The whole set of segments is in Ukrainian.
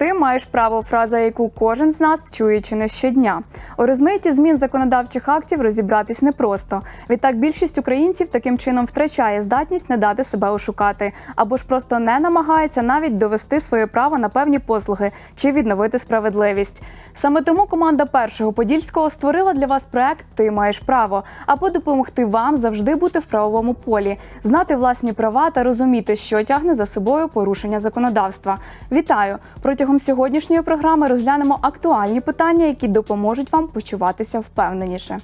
Ти маєш право фраза, яку кожен з нас чує чи не щодня. У розмиті змін законодавчих актів розібратись непросто. Відтак більшість українців таким чином втрачає здатність не дати себе ошукати, або ж просто не намагається навіть довести своє право на певні послуги чи відновити справедливість. Саме тому команда першого подільського створила для вас проект Ти маєш право, аби допомогти вам завжди бути в правовому полі, знати власні права та розуміти, що тягне за собою порушення законодавства. Вітаю! Протягом сьогоднішньої програми розглянемо актуальні питання, які допоможуть вам почуватися впевненіше.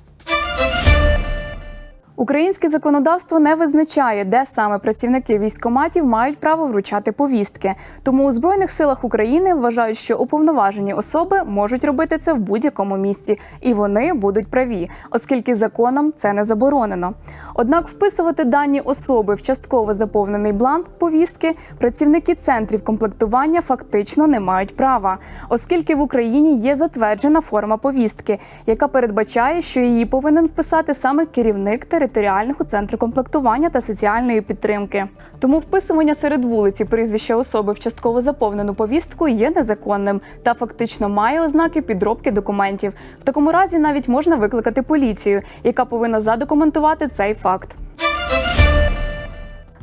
Українське законодавство не визначає, де саме працівники військоматів мають право вручати повістки. Тому у збройних силах України вважають, що уповноважені особи можуть робити це в будь-якому місці, і вони будуть праві, оскільки законом це не заборонено. Однак вписувати дані особи в частково заповнений бланк повістки працівники центрів комплектування фактично не мають права, оскільки в Україні є затверджена форма повістки, яка передбачає, що її повинен вписати саме керівник територіального центру комплектування та соціальної підтримки. Тому вписування серед вулиці прізвища особи в частково заповнену повістку є незаконним та фактично має ознаки підробки документів. В такому разі навіть можна викликати поліцію, яка повинна задокументувати цей факт.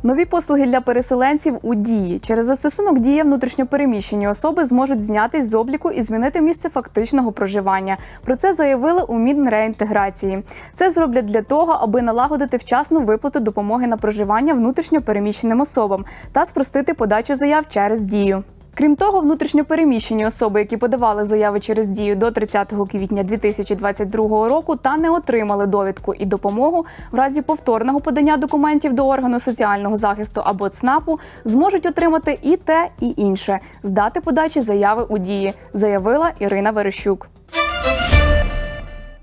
Нові послуги для переселенців у дії через застосунок дія внутрішньопереміщені особи зможуть знятись з обліку і змінити місце фактичного проживання. Про це заявили у Мінреінтеграції. Це зроблять для того, аби налагодити вчасну виплату допомоги на проживання внутрішньопереміщеним особам та спростити подачу заяв через дію. Крім того, внутрішньопереміщені особи, які подавали заяви через дію до 30 квітня 2022 року та не отримали довідку і допомогу в разі повторного подання документів до органу соціального захисту або ЦНАПу, зможуть отримати і те, і інше з дати подачі заяви у дії, заявила Ірина Верещук.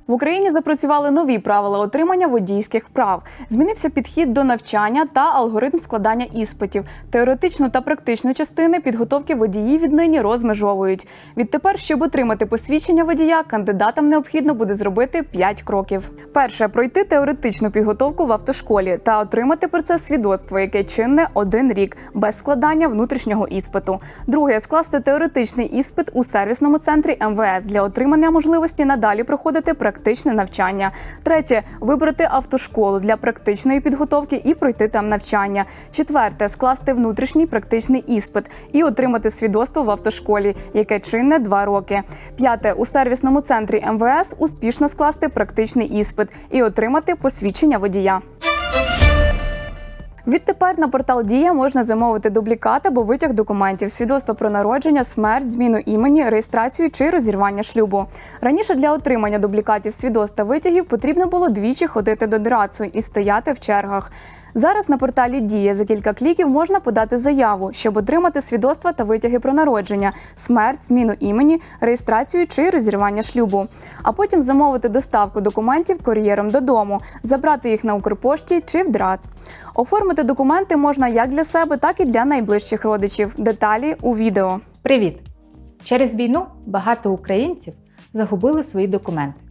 В Україні запрацювали нові правила отримання водійських прав. Змінився підхід до навчання та алгоритм складання іспитів. Теоретичну та практичну частини підготовки водіїв віднині розмежовують. Відтепер, щоб отримати посвідчення водія, кандидатам необхідно буде зробити 5 кроків. Перше пройти теоретичну підготовку в автошколі та отримати про це свідоцтво, яке чинне один рік без складання внутрішнього іспиту. Друге скласти теоретичний іспит у сервісному центрі МВС для отримання можливості надалі проходити практичне навчання. Третє вибрати автошколу для практичної підготовки і пройти там навчання. Четверте скласти внутрішній практичний іспит і отримати свідоцтво в автошколі, яке чинне два роки. П'яте у сервісному центрі МВС успішно скласти практичний іспит і отримати посвідчення водія. Відтепер на портал Дія можна замовити дублікат або витяг документів, свідоцтво про народження, смерть, зміну імені, реєстрацію чи розірвання шлюбу. Раніше для отримання дублікатів свідоцтва витягів потрібно було двічі ходити до драцу і стояти в чергах. Зараз на порталі Дія за кілька кліків можна подати заяву, щоб отримати свідоцтва та витяги про народження, смерть, зміну імені, реєстрацію чи розірвання шлюбу. А потім замовити доставку документів кур'єром додому, забрати їх на Укрпошті чи в ДРАЦ. Оформити документи можна як для себе, так і для найближчих родичів. Деталі у відео. Привіт! Через війну багато українців загубили свої документи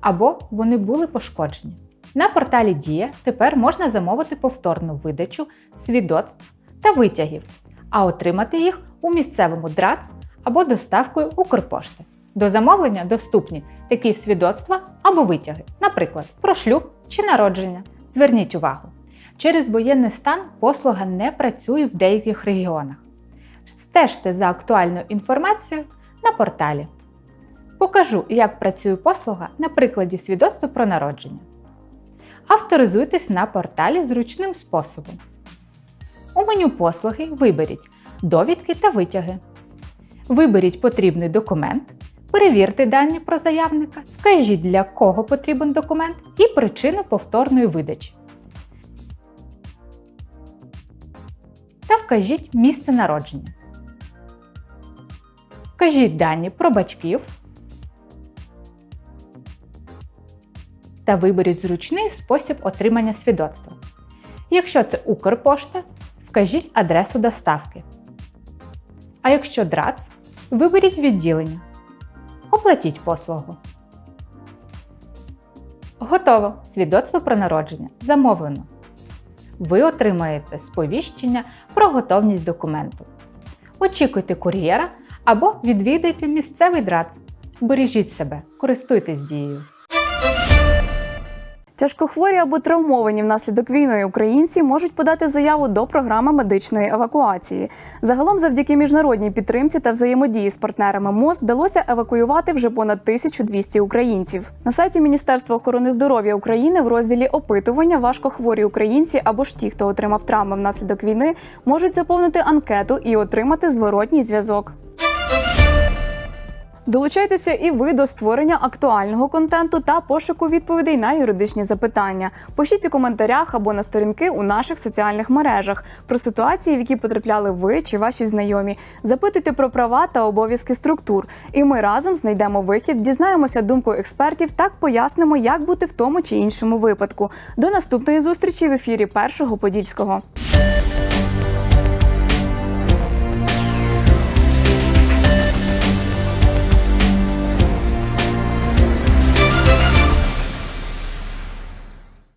або вони були пошкоджені. На порталі Дія тепер можна замовити повторну видачу свідоцтв та витягів, а отримати їх у місцевому ДРАЦ або доставкою Укрпошти. До замовлення доступні такі свідоцтва або витяги, наприклад, про шлюб чи народження. Зверніть увагу, через воєнний стан послуга не працює в деяких регіонах. Стежте за актуальною інформацією на порталі. Покажу, як працює послуга на прикладі свідоцтва про народження. Авторизуйтесь на порталі зручним способом. У меню послуги виберіть Довідки та витяги. Виберіть потрібний документ, перевірте дані про заявника, вкажіть для кого потрібен документ і причину повторної видачі. Та вкажіть місце народження. Вкажіть дані про батьків та виберіть зручний спосіб отримання свідоцтва. Якщо це Укрпошта, вкажіть адресу доставки. А якщо ДРАЦ, виберіть відділення. Оплатіть послугу. Готово! Свідоцтво про народження замовлено. Ви отримаєте сповіщення про готовність документу. Очікуйте кур'єра Або відвідайте місцевий драц. Бережіть себе, користуйтесь дією. Тяжкохворі або травмовані внаслідок війни українці можуть подати заяву до програми медичної евакуації. Загалом, завдяки міжнародній підтримці та взаємодії з партнерами МОЗ вдалося евакуювати вже понад 1200 українців. На сайті Міністерства охорони здоров'я України в розділі опитування важкохворі українці або ж ті, хто отримав травми внаслідок війни, можуть заповнити анкету і отримати зворотній зв'язок. Долучайтеся і ви до створення актуального контенту та пошуку відповідей на юридичні запитання. Пишіть у коментарях або на сторінки у наших соціальних мережах про ситуації, в які потрапляли ви чи ваші знайомі. Запитуйте про права та обов'язки структур. І ми разом знайдемо вихід, дізнаємося думку експертів, так пояснимо, як бути в тому чи іншому випадку. До наступної зустрічі в ефірі першого подільського.